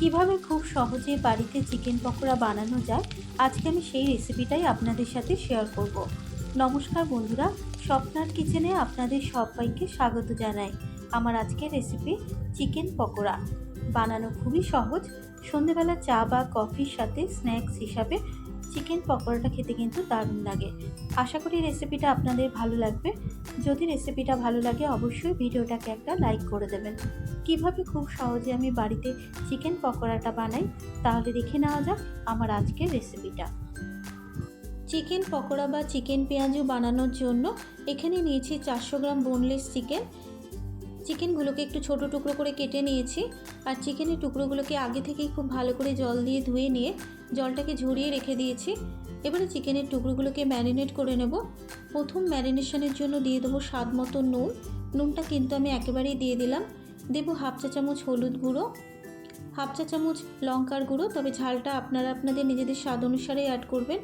কীভাবে খুব সহজে বাড়িতে চিকেন পকোড়া বানানো যায়, আজকে আমি সেই রেসিপিটাই আপনাদের সাথে শেয়ার করব। নমস্কার বন্ধুরা, স্বপ্নার কিচেনে আপনাদের সবাইকে স্বাগত জানাই আমার আজকের রেসিপি চিকেন পকোড়া। বানানো খুবই সহজ, সন্ধেবেলা চা বা কফির সাথে স্ন্যাক্স হিসাবে চিকেন পকোড়াটা খেতে কিন্তু দারুণ লাগে। আশা করি রেসিপিটা আপনাদের ভালো লাগবে। যদি রেসিপিটা ভালো লাগে, অবশ্যই ভিডিওটাকে একটা লাইক করে দেবেন। কীভাবে খুব সহজে আমি বাড়িতে চিকেন পকোড়াটা বানাই, তাহলে দেখে নেওয়া যাক আমার আজকের রেসিপিটা চিকেন পকোড়া বা চিকেন পেঁয়াজু বানানোর জন্য এখানে নিয়েছি চারশো গ্রাম বোনলেস চিকেন চিকেনগুলোকে একটু ছোট টুকরো করে কেটে নিয়েছি আর চিকেনের টুকরোগুলোকে আগে থেকেই খুব ভালো করে জল দিয়ে ধুয়ে নিয়ে জলটাকে ঝরিয়ে রেখে দিয়েছি। এবারে চিকেনের টুকরোগুলোকে ম্যারিনেট করে নেব। প্রথম ম্যারিনেশনের জন্য দিয়ে দেবো স্বাদ মতো নুন। নুনটা কিন্তু আমি একেবারেই দিয়ে দিলাম। দেবো হাফ চা চামচ হলুদ গুঁড়ো, হাফ চা চামচ লঙ্কার গুঁড়ো, তবে ঝালটা আপনারা আপনাদের নিজেদের স্বাদ অনুসারে অ্যাড করবেন।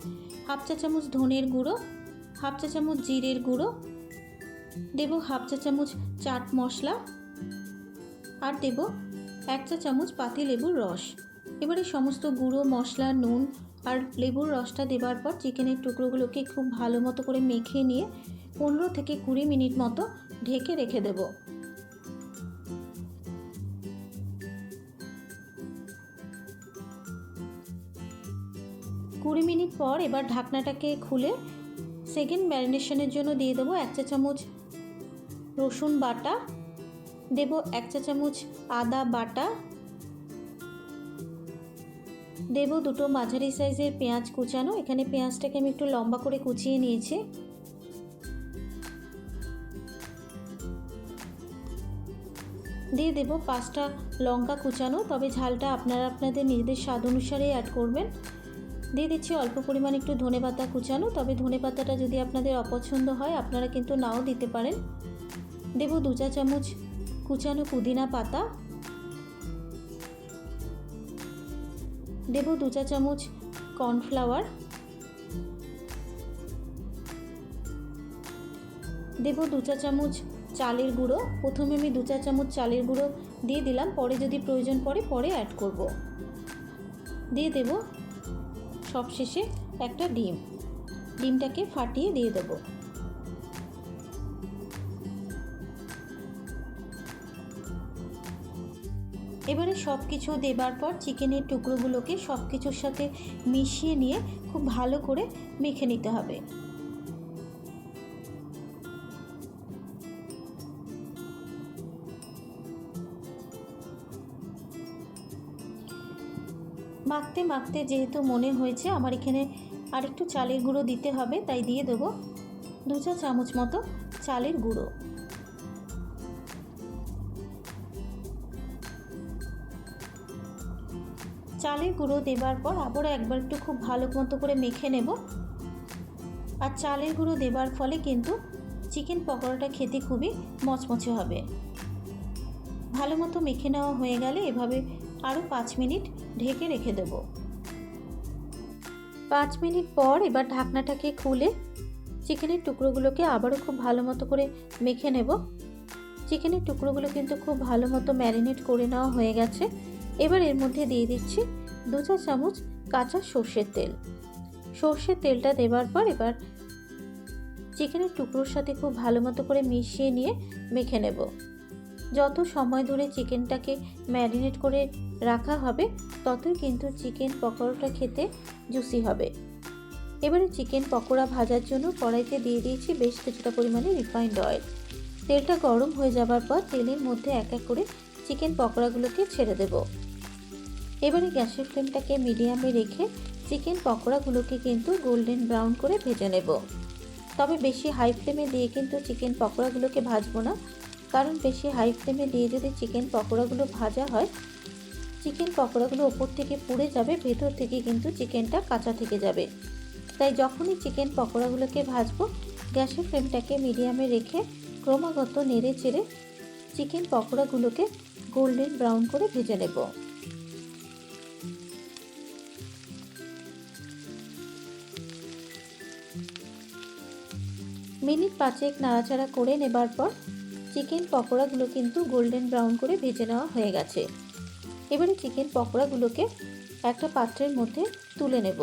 হাফ চা চামচ ধনের গুঁড়ো, হাফ চা চামচ জিরের গুঁড়ো দেব হাফ চা চামচ চাট মশলা আর দেব এক চা চামচ পাতি লেবুর রস। এবারে সমস্ত গুঁড়ো, মশলা, নুন আর লেবুর রসটা দেবার পর চিকেনের টুকরোগুলোকে খুব ভালো মতো করে মেখে নিয়ে পনেরো থেকে কুড়ি মিনিট মতো ঢেকে রেখে দেব। কুড়ি মিনিট পর এবার ঢাকনাটাকে খুলে সেকেন্ড ম্যারিনেশনের জন্য দিয়ে দেবো এক চা চামচ রসুন বাটা, দেব এক চা চামচ আদা বাটা, দেব দুটো মাঝারি সাইজের পেঁয়াজ কুচানো। এখানে পেঁয়াজটাকে আমি একটু লম্বা করে কুচিয়ে নিয়েছি। দিয়ে দেব পাঁচটা লঙ্কা কুচানো, তবে ঝালটা আপনারা আপনাদের নিজেদের স্বাদ অনুসারে অ্যাড করবেন। দিয়ে দিচ্ছি অল্প পরিমাণ একটু ধনে পাতা কুচানো, তবে ধনে পাতাটা যদি আপনাদের অপছন্দ হয়, আপনারা কিন্তু নাও দিতে পারেন। দেব দু চা চামচ কুচানো পুদিনা পাতা। দেব দু চা চামচ কর্নফ্লাওয়ার। দেব দু চা চামচ চালের গুঁড়ো। প্রথমে আমি দু চা চামচ চালের গুঁড়ো দিয়ে দিলাম, পরে যদি প্রয়োজন পড়ে, পরে অ্যাড করব। দিয়ে দেব সবশেষে একটা ডিম। ডিমটাকে ফাটিয়ে দিয়ে দেবো। এবারে সব কিছু দেবার পর চিকেনের টুকরোগুলোকে সব কিছুর সাথে মিশিয়ে নিয়ে খুব ভালো করে মেখে নিতে হবে। মাখতে মাখতে যেহেতু মনে হয়েছে, আমার এখানে আরেকটু চালের গুঁড়ো দিতে হবে, তাই দিয়ে দেবো দু চা চামচ মতো চালের গুঁড়ো। চালের গুঁড়ো দেবার পর আবারও একবার একটু খুব ভালো মতো করে মেখে নেব। আর চালের গুঁড়ো দেবার ফলে কিন্তু চিকেন পকোড়াটা খেতে খুবই মচমচে হবে। ভালো মতো মেখে নেওয়া হয়ে গেলে এভাবে আরও পাঁচ মিনিট ঢেকে রেখে দেব। পাঁচ মিনিট পর এবার ঢাকনাটাকে খুলে চিকেনের টুকরোগুলোকে আবারও খুব ভালো মতো করে মেখে নেব। চিকেনের টুকরোগুলো কিন্তু খুব ভালো মতো ম্যারিনেট করে নেওয়া হয়ে গেছে। এবার এর মধ্যে দিয়ে দিচ্ছি দু চা চামচ কাঁচা সর্ষের তেল। সর্ষের তেলটা দেবার পর এবার চিকেনের টুকরোর সাথে খুব ভালো মতো করে মিশিয়ে নিয়ে মেখে নেব। যত সময় ধরে চিকেনটাকে ম্যারিনেট করে রাখা হবে, ততই কিন্তু চিকেন পকোড়াটা খেতে জুসি হবে। এবারে চিকেন পকোড়া ভাজার জন্য কড়াইতে দিয়ে দিয়েছি বেশ কিছুটা পরিমাণে রিফাইন্ড অয়েল তেলটা গরম হয়ে যাবার পর তেলের মধ্যে এক এক করে চিকেন পকোড়াগুলোকে ছেড়ে দেবো। এবারে গ্যাসের ফ্লেমটাকে মিডিয়ামে রেখে চিকেন পকোড়াগুলোকে কিন্তু গোল্ডেন ব্রাউন করে ভেজে নেব। তবে বেশি হাই ফ্লেমে দিয়ে কিন্তু চিকেন পকোড়াগুলোকে ভাজবো না, কারণ বেশি হাই ফ্লেমে দিয়ে যদি চিকেন পকোড়াগুলো ভাজা হয়, চিকেন পকোড়াগুলো ওপর থেকে পুড়ে যাবে, ভেতর থেকে কিন্তু চিকেনটা কাঁচা থেকে যাবে। তাই যখনই চিকেন পকোড়াগুলোকে ভাজবো, গ্যাসের ফ্লেমটাকে মিডিয়ামে রেখে ক্রমাগত নেড়ে চেড়ে চিকেন পকোড়াগুলোকে গোল্ডেন ব্রাউন করে ভেজে নেব। মিনিট পাঁচেক নাড়াচাড়া করে নেবার পর চিকেন পকোড়াগুলো কিন্তু গোল্ডেন ব্রাউন করে ভেজে নেওয়া হয়ে গেছে। এবারে চিকেন পকোড়াগুলোকে একটা পাত্রের মধ্যে তুলে নেব।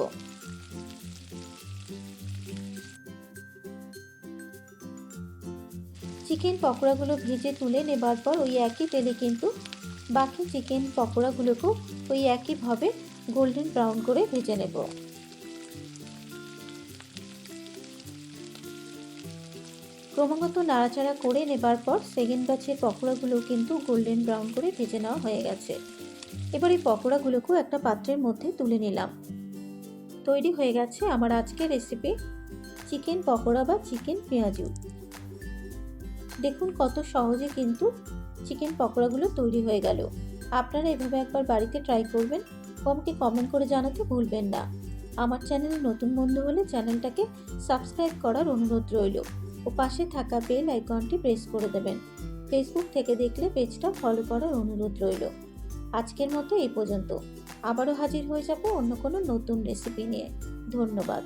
চিকেন পকোড়াগুলো ভেজে তুলে নেবার পর ওই একই তেলে কিন্তু বাকি চিকেন পকোড়াগুলোকেও ওই একইভাবে গোল্ডেন ব্রাউন করে ভেজে নেব। ক্রমাগত নাড়াচাড়া করে নেবার পর সেকেন্ড ব্যাচের পকোড়াগুলো কিন্তু গোল্ডেন ব্রাউন করে ভেজে নেওয়া হয়ে গেছে। এবার এই পকোড়াগুলোকেও একটা পাত্রের মধ্যে তুলে নিলাম। তৈরি হয়ে গেছে আমার আজকের রেসিপি চিকেন পকোড়া বা চিকেন পেঁয়াজু। দেখুন কত সহজে কিন্তু চিকেন পকোড়াগুলো তৈরি হয়ে গেল। আপনারা এভাবে একবার বাড়িতে ট্রাই করবেন ও আমাকে কমেন্ট করে জানাতে ভুলবেন না। আমার চ্যানেলে নতুন বন্ধু হলে চ্যানেলটাকে সাবস্ক্রাইব করার অনুরোধ রইল। ও পাশে থাকা বেল আইকনটি প্রেস করে দেবেন। ফেসবুক থেকে দেখলে পেজটা ফলো করার অনুরোধ রইল। আজকের মতো এই পর্যন্ত। আবারও হাজির হয়ে যাব অন্য কোনো নতুন রেসিপি নিয়ে। ধন্যবাদ।